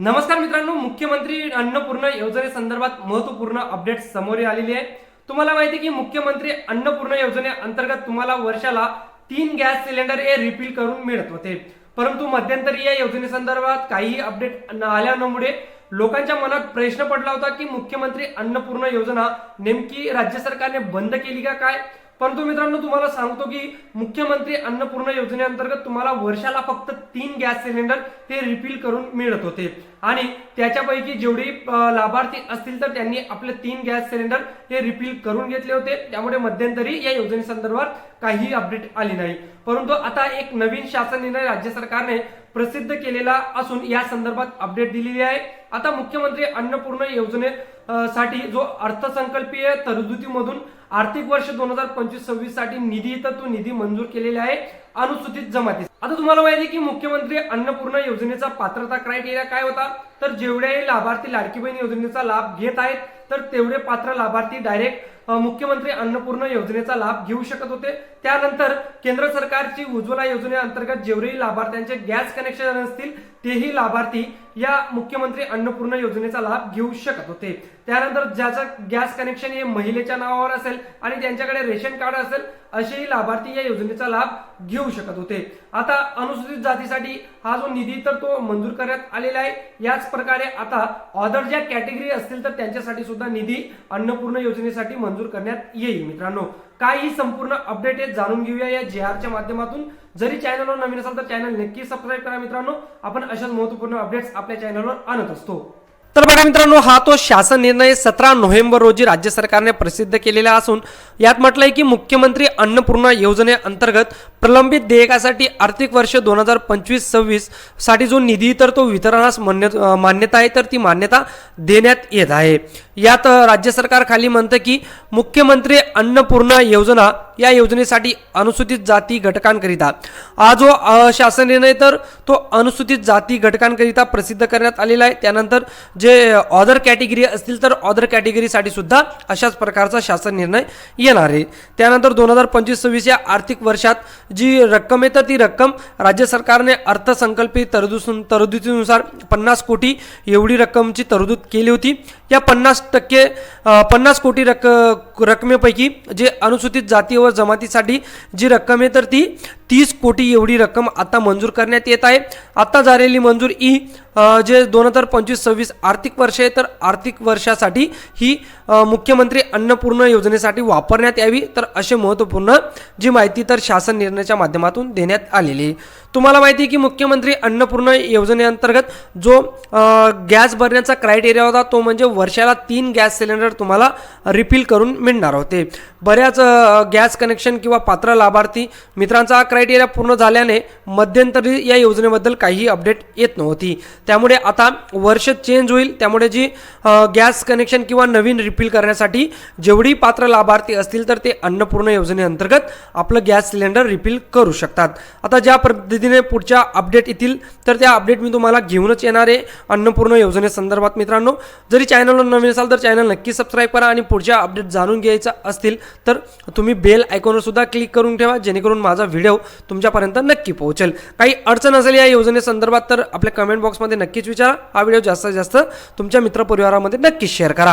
नमस्कार मित्रांनो मुख्यमंत्री अन्नपूर्ण योजनेसंदर्भात महत्त्वपूर्ण अपडेट समोर आलेली आहे तुम्हाला माहिती की मुख्यमंत्री अन्नपूर्ण योजनेअंतर्गत तुम्हाला वर्षाला तीन गॅस सिलेंडर हे रिफिल करून मिळत होते. परंतु मध्यंतरी या योजनेसंदर्भात काही अपडेट न आल्यामुळे लोकांच्या मनात प्रश्न पडला होता की मुख्यमंत्री अन्नपूर्ण योजना नेमकी राज्य सरकारने बंद केली का काय? परंतु मित्रांनो तुम्हाला सांगतो की मुख्यमंत्री अन्नपूर्ण योजनेअंतर्गत तुम्हाला वर्षाला फक्त तीन गॅस सिलेंडर हे रिफिल करून मिळत होते. आणि त्याच्यापैकी जेवढी लाभार्थी असतील तर त्यांनी आपले तीन गॅस सिलेंडर ते रिफिल करून घेतले होते. त्यामुळे मध्यंतरी या योजनेसंदर्भात काही अपडेट आली नाही. परंतु आता एक नवीन शासन निर्णय राज्य सरकारने प्रसिद्ध केलेला असून या संदर्भात अपडेट दिलेली आहे. आता मुख्यमंत्री अन्नपूर्ण योजने साठी जो अर्थसंकल्पीय तरतुदीमधून आर्थिक वर्ष दोन हजार पंचवीस सव्वीससाठी निधी तर तो निधी मंजूर केलेला आहे. अनुसूचित जमाती आता तुम्हाला माहिती आहे की मुख्यमंत्री अन्नपूर्णा योजनेचा पात्रता क्रायटेरिया काय होता? तर जेवढे लाभार्थी लाडकी बहीण योजनेचा लाभ घेत आहेत तर तेवढे पात्र लाभार्थी डायरेक्ट मुख्यमंत्री अन्नपूर्ण योजनेचा लाभ घेऊ शकत होते. त्यानंतर केंद्र सरकारची उज्ज्वला योजनेअंतर्गत जेवढेही लाभार्थ्यांचे गॅस कनेक्शन असतील तेही लाभार्थी या मुख्यमंत्री अन्नपूर्ण योजनेचा लाभ घेऊ शकत होते. त्यानंतर ज्याचं गॅस कनेक्शन हे महिलेच्या नावावर असेल आणि त्यांच्याकडे रेशन कार्ड असेल असेही लाभार्थी या योजनेचा लाभ घेऊ शकत होते. आता अनुसूचित जातीसाठी हा जो निधी तर तो मंजूर करण्यात आलेला आहे. याच प्रकारे आता ऑदर ज्या कॅटेगरी असतील तर त्यांच्यासाठी सुद्धा निधी अन्नपूर्ण योजनेसाठी मंजूर करण्यात येईल. मित्रांनो काय ही संपूर्ण अपडेट आहे जाणून घेऊया या जे आरच्या माध्यमातून. जरी चॅनलवर नवीन असाल तर चॅनल नक्की सबस्क्राईब करा मित्रांनो. आपण अशाच महत्त्वपूर्ण अपडेट्स आपल्या चॅनलवर आणत असतो. तर बघा मित्रांनो हा तो शासन निर्णय सतरा नोव्हेंबर रोजी राज्य सरकारने प्रसिद्ध केलेला असून यात म्हटलंय की मुख्यमंत्री अन्नपूर्णा योजनेअंतर्गत प्रलंबित देयकासाठी आर्थिक वर्ष दोन हजार पंचवीस सव्वीससाठी जो निधी तर तो वितरणास मान्य मान्यता आहे तर ती मान्यता देण्यात येत आहे. यात राज्य सरकार खाली म्हणतं की मुख्यमंत्री अन्नपूर्णा योजना या योजनेसाठी अनुसूचित जाती घटकांकरिता. हा जो शासन निर्णय तर तो अनुसूचित जाती घटकांकरिता प्रसिद्ध करण्यात आलेला आहे. त्यानंतर जे ऑदर कॅटेगरी असतील तर ऑदर कॅटेगरीसाठी सुद्धा अशाच प्रकारचा शासन निर्णय येणार आहे. त्यानंतर दोन हजार पंचवीस सव्वीस या आर्थिक वर्षात जी रक्कम आहे तर ती रक्कम राज्य सरकारने अर्थसंकल्पित तरतूद तरतुदीनुसार पन्नास कोटी एवढी रक्कमची तरतूद केली होती. या पन्नास टक्के पन्नास कोटी रक्क रकमेपैकी जे अनुसूचित जाती व जमातीसाठी जी रक्कम आहे तर ती तीस कोटी एवढी रक्कम आता मंजूर करण्यात येत आहे. आता झालेली मंजूर ही जे दोन हजार पंचवीस सव्वीस आर्थिक वर्ष आहे तर आर्थिक वर्षासाठी ही मुख्यमंत्री अन्नपूर्ण योजनेसाठी वापरण्यात यावी. तर असे महत्त्वपूर्ण जी माहिती तर शासन निर्णयाच्या माध्यमातून देण्यात आलेली आहे. तुम्हाला माहिती आहे की मुख्यमंत्री अन्नपूर्ण योजनेअंतर्गत जो गॅस भरण्याचा क्रायटेरिया होता तो म्हणजे वर्षाला तीन गॅस सिलेंडर तुम्हाला रिफिल करून मिळणार होते. बऱ्याच गॅस कनेक्शन किंवा पात्र लाभार्थी मित्रांचा हा क्रायटेरिया पूर्ण झाल्याने मध्यंतरी या योजनेबद्दल काही अपडेट येत नव्हती. त्यामुळे आता वर्ष चेंज होईल. त्यामुळे जी गॅस कनेक्शन किंवा नवीन रिफिल करण्यासाठी जेवढी पात्र लाभार्थी असतील तर ते अन्नपूर्ण योजनेअंतर्गत आपलं गॅस सिलेंडर रिफिल करू शकतात. आता ज्या पद्धतीने पुढच्या अपडेट येतील तर त्या अपडेट मी तुम्हाला घेऊनच येणार आहे अन्नपूर्ण योजनेसंदर्भात मित्रांनो. जरी चॅनलवर नवीन असाल तर चॅनल नक्की सबस्क्राईब करा आणि पुढच्या अपडेट जाणून घ्यायचा असतील तर तुम्ही बेल आयकॉनवर सुद्धा क्लिक करून ठेवा जेणेकरून माझा व्हिडिओ तुमच्यापर्यंत नक्की पोहोचेल. काही अडचण असेल या योजनेसंदर्भात तर आपल्या कमेंट बॉक्समध्ये नक्कीच विचारा. हा व्हिडिओ जास्तीत जास्त तुमच्या मित्रपरिवारामध्ये नक्कीच शेअर करा.